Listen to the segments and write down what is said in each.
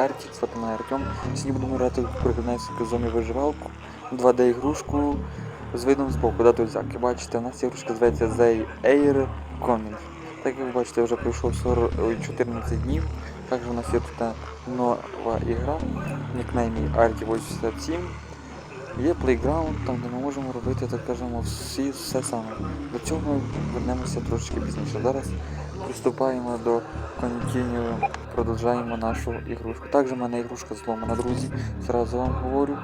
Артік, звати Артем. Сьогодні будемо грати в прикладнецьку зомі виживалку. 2D ігрушку з видом збоку, да, друзяки. Бачите, у нас ігрушка зветься The Air Coming. Так як ви бачите, вже пройшло 40, 14 днів. Також у нас є тут нова ігра, нікнейм її Arty87. Є плейграунд, там де ми можемо робити, так кажемо, всі, все саме. До цього ми вернемося трошки пізніше. Зараз приступаємо до континю, продовжаємо нашу ігрушку. Також в мене ігрушка зломана, друзі. Зразу вам говорю,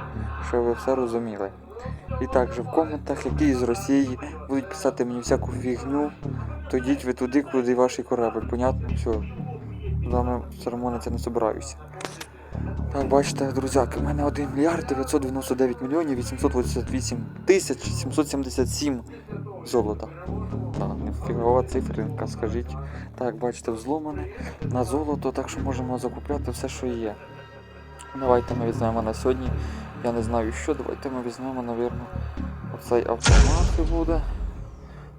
що ви все розуміли. І також в коментах, які з Росії будуть писати мені всяку фігню, то йдіть ви туди, куди ваш корабль. Понятно? Все. З вами церемониться не собираюся. Так, бачите, друзяки, у мене 1 мільярд 999 мільйонів 888 тисяч 777 золота. Так, нефігова цифринка, скажіть. Так, бачите, взломане на золото, так що можемо закупляти все, що є. Давайте ми візьмемо на сьогодні. Я не знаю що, давайте ми візьмемо, напевно, оцей автомат буде.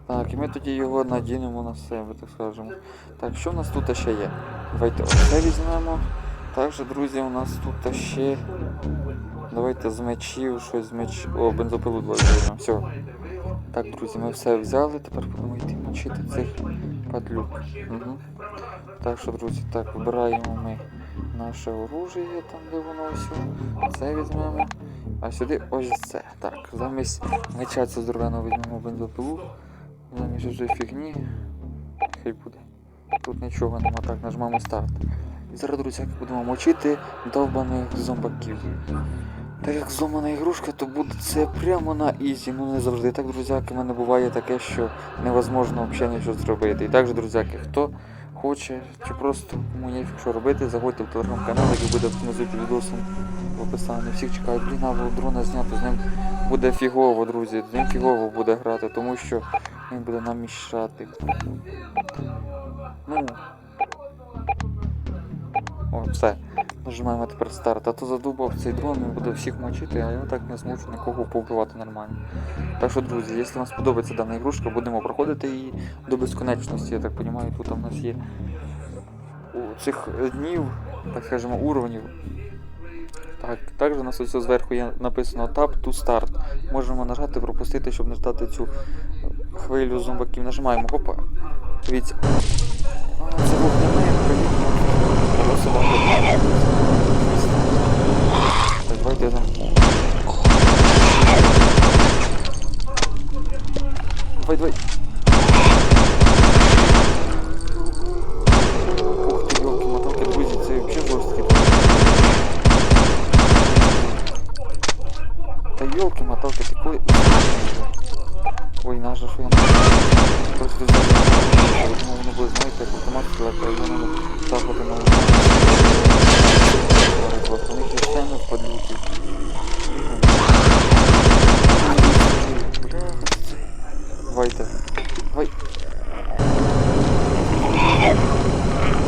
Так, і ми тоді його надінемо на себе, так скажемо. Так, що в нас тут ще є? Давайте оце візьмемо. Також, друзі, у нас тут ще. Давайте з мечів, щось з меч. О, бензопилу 2 візьмемо. Все. Так, друзі, ми все взяли, тепер будемо йти мочити цих падлюк. Угу. Так що, друзі, так, вибираємо ми наше оружие, там де воно все. Це візьмемо. А сюди ось це. Так, замість меча цього здоровеного візьмемо бензопилу. Замість вже фігні. Хай буде. Тут нічого нема. Так, нажмемо старт. І зараз, друзі, як будемо мочити довбаних зомбаків. Так як зломана ігрушка, то буде це прямо на ізі, ну не завжди. Так, друзяки, в мене буває таке, що невозможно взагалі нічого зробити. І також, друзяки, хто хоче чи просто є що робити, заходьте в телеграм-канал, який буде під відосом в описанні. Всіх чекають, блін, а дрона зняти, з ним буде фігово, друзі, з ним фігово буде грати, тому що він буде нам мішати. Ну. О, все. Нажимаємо тепер старт. А то задубав цей дрон, він буде всіх мочити, а я так не зможу нікого повбивати нормально. Так що, друзі, якщо вам сподобається дана ігрушка, будемо проходити її до безконечності, я так розумію, тут у нас є у цих днів, так скажемо, уровнів. Так, також у нас ось зверху є написано Tab to Start. Можемо нажати, пропустити, щоб не ждати цю хвилю зомбаків. Нажимаємо, хопа. Дивіться. А, це вогняне, приємно. Просто вам Так, давайте там. Давай, давай. Ух ти, ёлки, моталки, друзі, це взагалі жорсткий. Та ёлки, моталки, ти коли... Ой, наша, що я Просто я думаю, воно буде, знаєте, як автомат стріляти, а надо тапати на просто у них є сцени в подлюки. Бля, Давайте. Давай.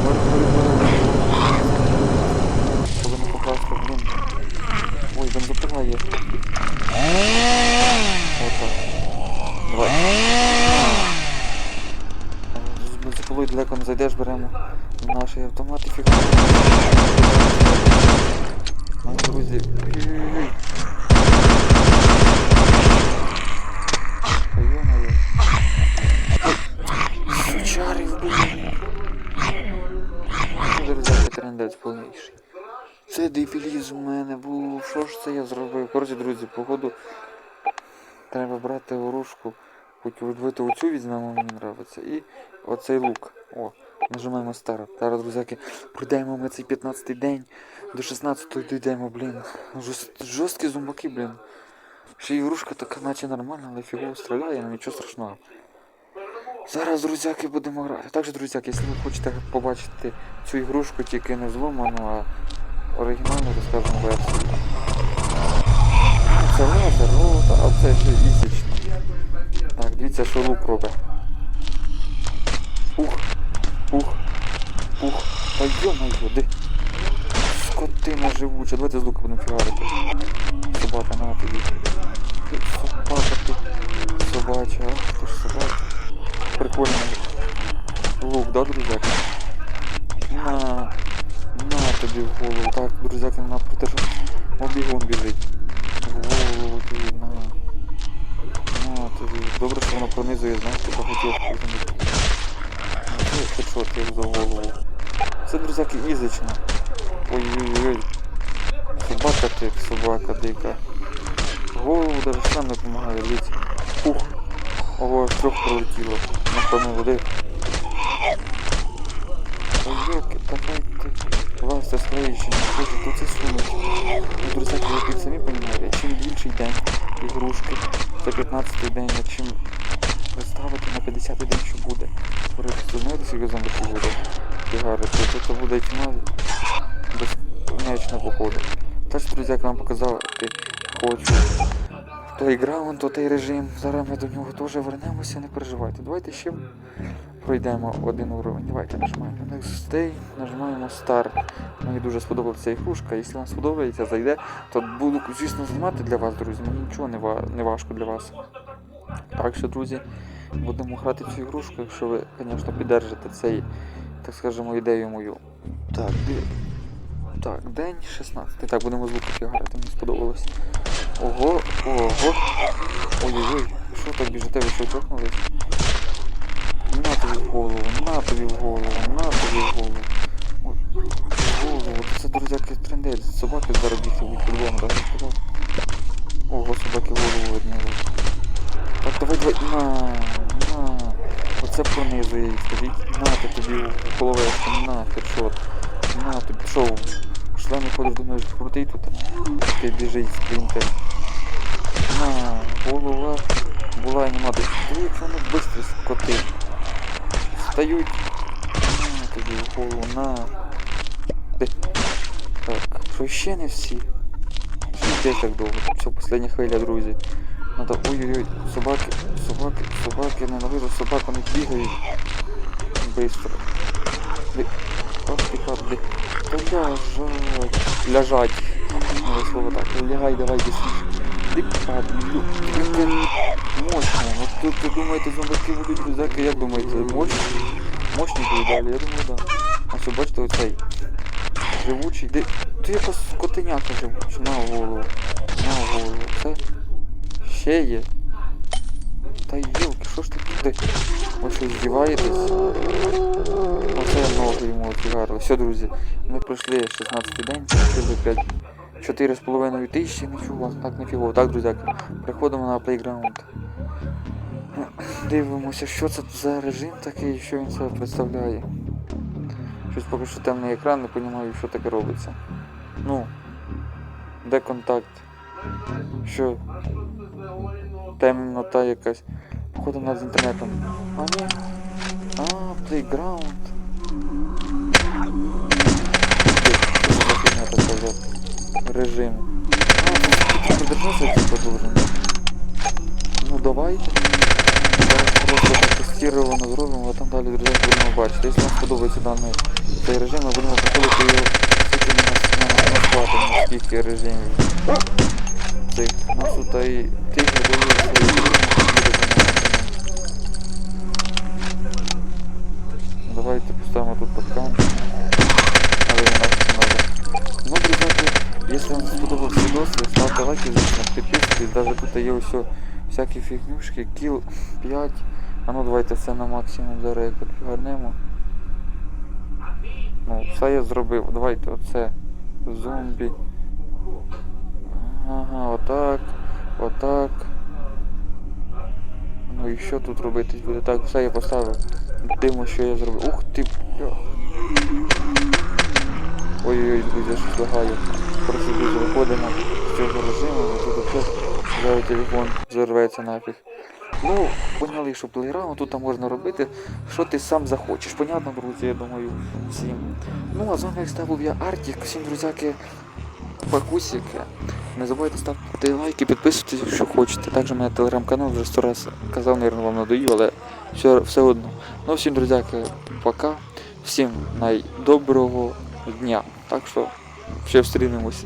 Давай, давай, давай. Щоб не попасти, блін. Ой, бензопила є. Отак. Давай. З бензопилою далеко не зайдеш, беремо наш автомат і. Ну, друзі. Блін. Друзі, трендець повніший. Це дебілізм у мене був. Що ж це я зробив? Коротше, друзі, походу треба брати оружку. Відбити оцю візьмемо, мені подобається. І оцей лук. О, нажимаємо старт. Зараз, друзяки, пройдемо ми цей 15-й день. До 16-го дійдемо, блін. Жорст- Жорсткі зомбаки, блін. Ще ігрушка така наче нормальна, але фігово стріляє, ну нічого страшного. Зараз, друзяки, будемо грати. Також, друзяки, якщо ви хочете побачити цю ігрушку, тільки не зломану, а оригінальну, то скажемо версію. Це лазер, о, де? Скотина живуча. Давайте з лука будемо фігарити. Собака, на тобі. Собака ти. Собача, ах ти ж собака. Прикольний лук, да, друзяки? На, на тобі в голову. Так, друзяки, на протяжу. Обігун біжить. В голову тобі, на. На тобі. Добре, що воно пронизує, знаєш, багатьох замітів. Ну, ти за голову. Це, друзяки, ізично. Ой-ой-ой. Собака ти, собака дика. Голову даже сам не допомагає, дивіться. Ух. Ого, аж трьох пролетіло. Напевно, води. Ой, йоки, давайте. Вас це своє ще не хоче, то це сунуть. Ну, друзяки, ви самі розумієте, чим більший день ігрушки, це 15-й день, а чим ви ставите на 50-й день, що буде. Зомбаків буде? Фігари, то це буде тьма безконечна походу. Теж, друзі, як вам показав, я хочу той граунд, то той режим. Зараз ми до нього теж вернемося, не переживайте. Давайте ще пройдемо один уровень. Давайте нажимаємо Next Day, нажимаємо Start. Мені дуже сподобалася ця ігрушка. Якщо вам сподобається, зайде, то буду, звісно, знімати для вас, друзі. Мені нічого не важко для вас. Так що, друзі, будемо грати цю ігрушку, якщо ви, звісно, піддержите цей, так скажемо, ідею мою. Так, де- так, день 16. Так, будемо звуки фігарити, мені сподобалось. Ого, ого. Ой-ой-ой, що так біжите, ви що чокнулись? На тобі в голову, на тобі в голову, на тобі в голову. Ой, в голову, це, друзяки, трендець. Собаки зараз бігти будуть по-любому, так. Ого, собаки голову одніли. Так, давай, давай, на. Оце пронизує їх, скажіть. На ти тобі головешку, на, хедшот. На тобі, що, в шлемі ходиш, думаєш, крутий тут? Ти біжить спринтер. На, голова була і нема. Ти як воно швидко скоти. Встають. На тобі голову, на. Так, що ще не всі? Ще так довго. Все, остання хвиля, друзі. Надо. Ой-ой-ой, собаки, собаки, собаки, ненавижу собак, вони бігають. Быстро. Ох ти падли. Та ляжать. Ляжать. Нове слово так. Лягай, давай быстріше. Ти падлю. Мощно. От тут ви думаєте, зомбаки будуть рюкзаки, як думаєте, мощні? Мощні будуть я думаю, да. А що, бачите, оцей живучий. Де... Ти якась котеняка живуча. На голову. На голову. Це ще є. Та йолки, що ж туди? Ви що, здіваєтесь? Оце ноги йому фігарили. Все, друзі, ми пройшли 16 день, пройшли 5. 4,5 тисячі, нічого, так не фігово. Так, друзяки, переходимо на плейграунд. Дивимося, що це за режим такий, що він себе представляє. Щось поки що темний екран, не розумію, що таке робиться. Ну, де контакт? Що? Темнота якась. Походу над інтернетом. А ні. А, плейграунд. Режим? А, продержався должен. Ну давайте. Зараз просто так тестировано зробимо, а там далі друзі будемо бачити. Якщо вам сподобається даний цей режим, ми будемо проходити його скільки у нас на, склад, режимів. Цих нас тут і режими, буде занесено. Давайте поставимо тут подкам. Але у нас не надо. Ну, друзі, якщо вам сподобався відео, ставте лайки, звісно, підписуйтесь. Даже тут є все всякі фігнюшки, кіл 5. А ну давайте все на максимум зараз як підгарнемо. Ну, все я зробив. Давайте оце. Зомбі. Ага, отак. Отак. Ну і що тут робити буде? Так, все я поставив. Дивимо, що я зробив. Ух ти! Ой-ой-ой, друзі, щось лагаю. Просто дуже виходимо з цього режиму, тут все, зараз телефон зарветься нафіг. Ну, поняли, що плейграунд тут можна робити, що ти сам захочеш. Понятно, друзі, я думаю, всім. Ну, а з вами ставив я Артік, всім друзяки, пакусики. Не забувайте ставити лайки, підписуйтесь, якщо хочете. Також мене телеграм-канал вже сто раз казав, мабуть, вам надоїв, але все, все одно. Ну, всім, друзяки, пока. Всім найдоброго дня. Так що ще встрінемось.